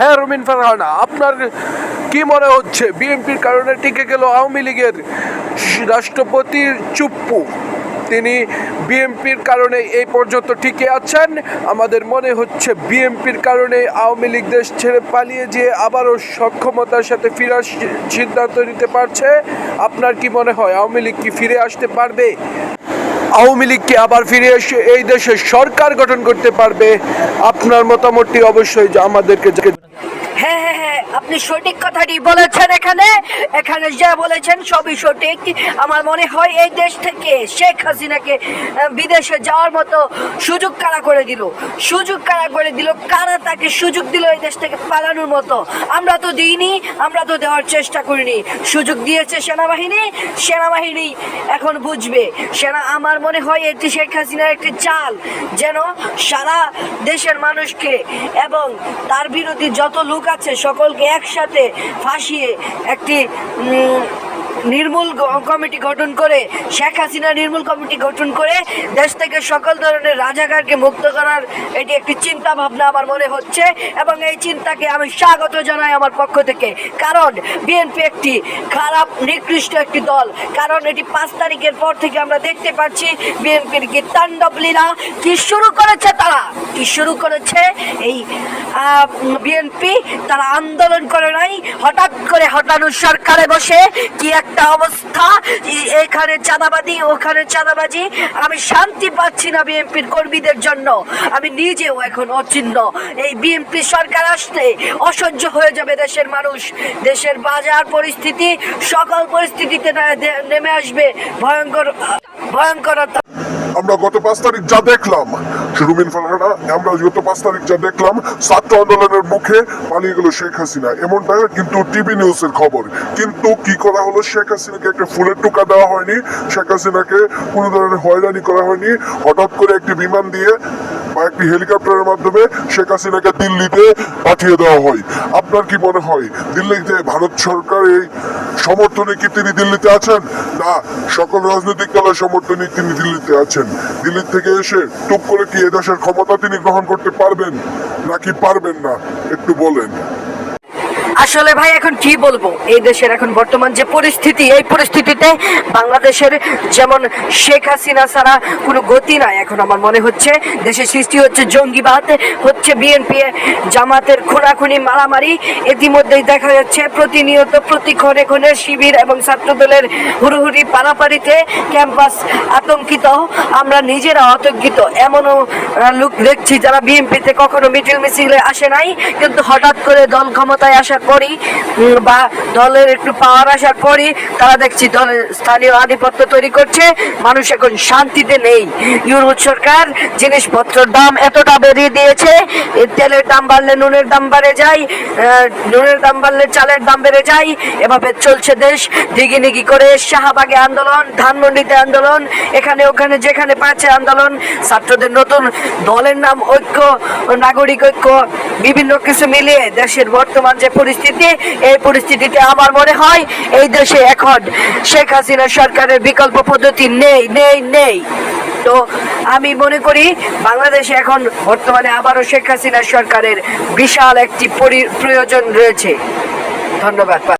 হ্যাঁ রুমিন ফারহানা, আপনার কি মনে হচ্ছে? বিএনপির কারণে টিকে গেল আওয়ামী লীগের রাষ্ট্রপতির চুপ্পু। তিনি বিএনপির কারণে এই পর্যন্ত টিকে আছেন। আমাদের মনে হচ্ছে বিএনপির কারণে আওয়ামী লীগ দেশ ছেড়ে পালিয়ে যেয়ে আবারও সক্ষমতার সাথে ফেরার সিদ্ধান্ত নিতে পারছে। আপনার কি মনে হয়, আওয়ামী লীগ কি ফিরে আসতে পারবে? আওয়ামী লীগকে আবার ফিরে এসে এই দেশে সরকার গঠন করতে পারবে? আপনার মতামতটি অবশ্যই আমাদেরকে হ্যাঁ হ্যাঁ হ্যাঁ আপনি সঠিক কথাটি বলেছেন এখানে। এখানে যা বলেছেন সবই সঠিক। আমার মনে হয় এই দেশ থেকে শেখ হাসিনাকে বিদেশে যাওয়ার মতো সুযোগ কারা করে দিল? সুযোগ কারা করে দিল? কারা তাকে সুযোগ দিল এই দেশ থেকে পালানোর মতো? আমরা তো দিইনি, আমরা তো দেওয়ার চেষ্টা করিনি। সুযোগ দিয়েছে সেনাবাহিনী সেনাবাহিনী এখন বুঝবে। সেনা, আমার মনে হয় এটি শেখ হাসিনার একটি চাল, যেন সারা দেশের মানুষকে এবং তার বিরোধী যত লোক আছে, সকলকে একসাথে ফাঁসিয়ে একটি নির্মূল কমিটি গঠন করে, শেখ হাসিনা নির্মূল কমিটি গঠন করে দেশ থেকে সকল ধরনের রাজাকারকে মুক্ত করার এটি একটি চিন্তা ভাবনা আমার মনে হচ্ছে এবং এই চিন্তাকে আমি স্বাগত জানাই আমার পক্ষ থেকে। কারণ বিএনপি একটি খারাপ, নিকৃষ্ট একটি দল। কারণ এটি পাঁচ তারিখের পর থেকে আমরা দেখতে পাচ্ছি বিএনপির কি তাণ্ডব লীলা, কি শুরু করেছে তারা? কি শুরু করেছে এই বিএনপি? তারা আন্দোলন করে নাই, হঠাৎ করে হটানো সরকারে বসে কি একটা অবস্থা এখানে চাঁদাবাজি, ওখানে চাঁদাবাজি। আমি শান্তি পাচ্ছি না বিএনপির কর্মীদের জন্য। আমি নিজেও এখন অচিহ্ন। এই বিএনপি সরকার আসতে অসহ্য হয়ে যাবে দেশের মানুষ। দেশের বাজার পরিস্থিতি, সকল পরিস্থিতিতে নেমে আসবে ভয়ঙ্কর, ভয়ঙ্করতা। আমরা গত পাঁচ তারিখ যা দেখলাম রুমিন ফারহানা আমরা গত পাঁচ তারিখ যা দেখলাম, ছাত্র আন্দোলনের মুখে পালিয়ে গেল শেখ হাসিনা। এমনটা কিন্তু টিভি নিউজের খবর। কিন্তু কি করা হলো? শেখ হাসিনাকে একটা ফুলের টুকা দেওয়া হয়নি। শেখ হাসিনাকে কোনো ধরনের হয়রানি করা হয়নি। হঠাৎ করে একটি বিমান দিয়ে একটি হেলিকপ্টারের মাধ্যমে শেখ হাসিনাকে দিল্লিতে পাঠিয়ে দেওয়া হয়। আপনার কি মনে হয়, দিল্লিতে ভারত সরকার এই সমর্থনে কি তিনি দিল্লিতে আছেন? না, সকল রাজনৈতিক দলের সমর্থনে তিনি দিল্লিতে আছেন। দিল্লি থেকে এসে টুক করে কি এদেশের ক্ষমতা তিনি গ্রহণ করতে পারবেন? নাকি পারবেন না? একটু বলেন। আসলে ভাই, এখন কি বলব? এই দেশের এখন বর্তমান যে পরিস্থিতি, এই পরিস্থিতিতে বাংলাদেশের যেমন শেখ হাসিনা ছাড়া কোনো গতি নাই এখন আমার মনে হচ্ছে। দেশে সৃষ্টি হচ্ছে জঙ্গিবাদ, হচ্ছে বিএনপি জামাতের খুনাখুনি মারামারি। ইতিমধ্যেই দেখা যাচ্ছে প্রতিনিয়ত প্রতি ক্ষণে ক্ষণে শিবির এবং ছাত্রদলের হুড়ুহুড়ি পারাপারিতে ক্যাম্পাস আতঙ্কিত। আমরা নিজেরা আতঙ্কিত। এমনও লোক দেখছি যারা বিএনপিতে কখনো মিছিল মিছিলে আসে নাই, কিন্তু হঠাৎ করে দল ক্ষমতায় আসার পরই বা দলের একটু পাওয়ার আসার পরই তারা দেখছি দলের স্থানীয় আধিপত্য তৈরি করছে, মানুষ এখন শান্তিতে নেই। ইউরোপ সরকার জিনিসপত্রের দাম এতটা বেরিয়ে দিয়েছে তেলের দাম বাড়লে নুনের দাম বেড়ে যায় নুনের দাম বাড়লে চালের দাম বেড়ে যায়, এভাবে চলছে দেশ। দিগিনিগি করে শাহবাগে আন্দোলন, ধানমন্ডিতে আন্দোলন, এখানে ওখানে যেখানে পাচ্ছে আন্দোলন, ছাত্রদের নতুন দলের নাম ঐক্য, নাগরিক ঐক্য, বিভিন্ন কিছু মিলিয়ে দেশের বর্তমান যে পরিস্থিতি এই পরিস্থিতিতে আমার মনে হয় এই দেশে এখন শেখ হাসিনা সরকারের বিকল্প পদ্ধতি নেই নেই নেই। তো আমি মনে করি বাংলাদেশে এখন বর্তমানে আবারও শেখ হাসিনা সরকারের বিশাল একটি পরি- প্রয়োজন রয়েছে। ধন্যবাদ।